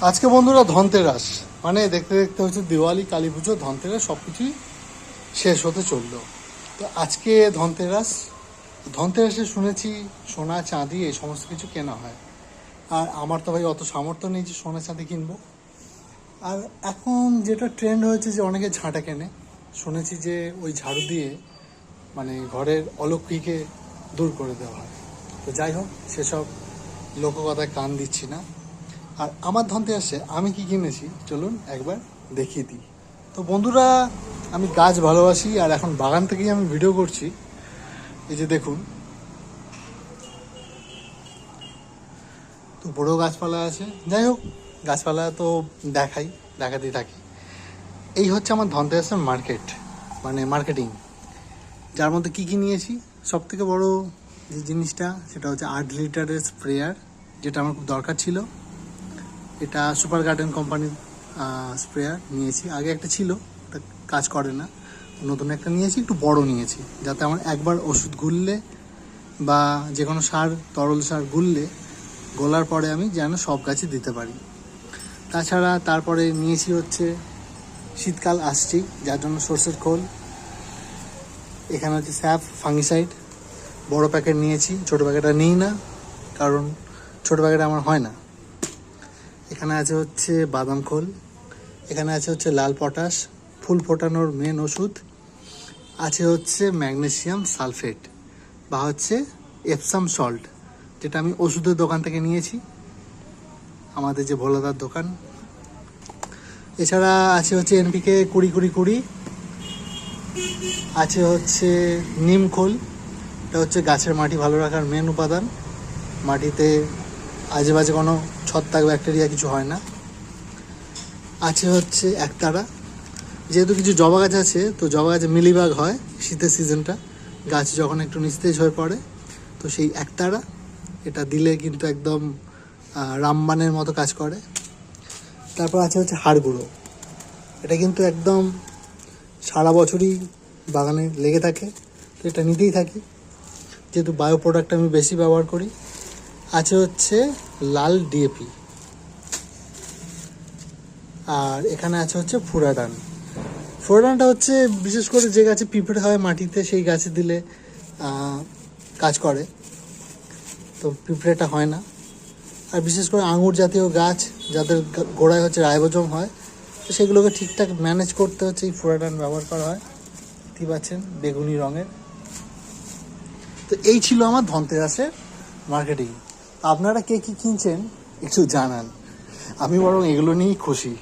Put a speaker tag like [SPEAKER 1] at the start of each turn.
[SPEAKER 1] আজকে বন্ধুরা ধনতেরাস। মানে দেখতে দেখতে হচ্ছে দিওয়ালি, কালী পুজো, ধনতেরাস সব কিছুই শেষ হতে চলল। তো আজকে ধনতেরাস, ধনতেরাসে শুনেছি সোনা চাঁদি, এই সমস্ত কিছু কেনা হয়। আর আমার তো ভাই অত সামর্থ্য নেই যে সোনা চাঁদি কিনবো। আর এখন যেটা ট্রেন্ড হয়েছে যে অনেকে ঝাঁটা কেনে। শুনেছি যে ওই ঝাড়ু দিয়ে মানে ঘরের অলৌকিকে দূর করে দেওয়া হয়। তো যাই হোক, সেসব লোককথায় কান দিচ্ছি না। আর আমার ধনতে আসে, আমি কি কিনেছি? চলুন একবার দেখিয়ে দিই। তো বন্ধুরা, আমি গাছ ভালোবাসি আর এখন বাগান থেকেই আমি ভিডিও করছি। এই যে দেখুন। তো বড় গাছপালা আছে। যাই হোক, গাছপালা তো দেখাই, দেখাতেই থাকি। এই হচ্ছে আমার ধনতেরাসের মার্কেট মানে মার্কেটিং যার মধ্যে কী কী নিয়েছি? সব থেকে বড়ো যে জিনিসটা, সেটা হচ্ছে আট লিটারের স্প্রেয়ার যেটা আমার খুব দরকার ছিল। এটা সুপার গার্ডেন কোম্পানির স্প্রেয়ার নিয়েছি। আগে একটা ছিল কাজ করে না। নতুন একটা নিয়েছি, একটু বড় নিয়েছি, যাতে আমার একবার ওষুধ গুললে বা যে কোনো সার, তরল সার গুললে গোলার পরে আমি যেন সব গাছে দিতে পারি। তাছাড়া তারপরে নিয়েছি হচ্ছে, শীতকাল আসছি, যার জন্য সর্ষের খোল। এখানে হচ্ছে স্যাপ, ফাঙ্গিসাইড। বড় প্যাকেট নিয়েছি, ছোট প্যাকেটটা নিই না, কারণ ছোট প্যাকেট আমার হয় না। এখানে আছে হচ্ছে বাদাম খোল, এখানে আছে হচ্ছে লাল পটাশ, ফুল ফোটানোর মেন ওষুধ, আছে হচ্ছে ম্যাগনেসিয়াম সালফেট বা হচ্ছে এপসাম সল্ট, যেটা আমি ওষুধের দোকান থেকে নিয়েছি, আমাদের যে ভোলাদার দোকান। এছাড়া আছে হচ্ছে এনপিকে কুড়ি কুড়ি কুড়ি, আছে হচ্ছে নিম খোল, এটা হচ্ছে গাছের মাটি ভালো রাখার মেন উপাদান। মাটিতে আজে বাজে কোনো ছত্রাক, ব্যাকটেরিয়া কিছু হয় না। আছে হচ্ছে একতারা। যেহেতু কিছু জবা গাছ আছে, তো জবা গাছে মিলিবাগ হয় শীতের সিজনটা। গাছ যখন একটু নিস্তেজ হয়ে পড়ে, তো সেই একতারা, এটা দিলে কিন্তু একদম রামবানের মতো কাজ করে। তারপর আছে হচ্ছে হাড় গুঁড়ো। এটা কিন্তু একদম সারা বছরই বাগানে লেগে থাকে, তো এটা নিতেই থাকি। যেহেতু বায়ো প্রোডাক্ট আমি বেশি ব্যবহার করি আছে হচ্ছে লাল ডিএপি আর এখানে আছে হচ্ছে ফুরাডান। ফুরাডানটা হচ্ছে বিশেষ করে যে গাছে পিঁপড়ে হয় মাটিতে, সেই গাছে দিলে কাজ করে। তো পিঁপড়েটা হয় না। আর বিশেষ করে আঙুর জাতীয় গাছ যাদের গোড়ায় হচ্ছে রাইবোজম হয়, তো সেগুলোকে ঠিকঠাক ম্যানেজ করতে হচ্ছে এই ফুরাডান ব্যবহার করা হয়। দেখতে পাচ্ছেন, বেগুনি রঙের। তো এই ছিল আমার ধনতেরাসের মার্কেটিং। আপনারা কে কি কিনছেন? একটু জানান। আমি বরং এগুলো নিয়েই খুশি।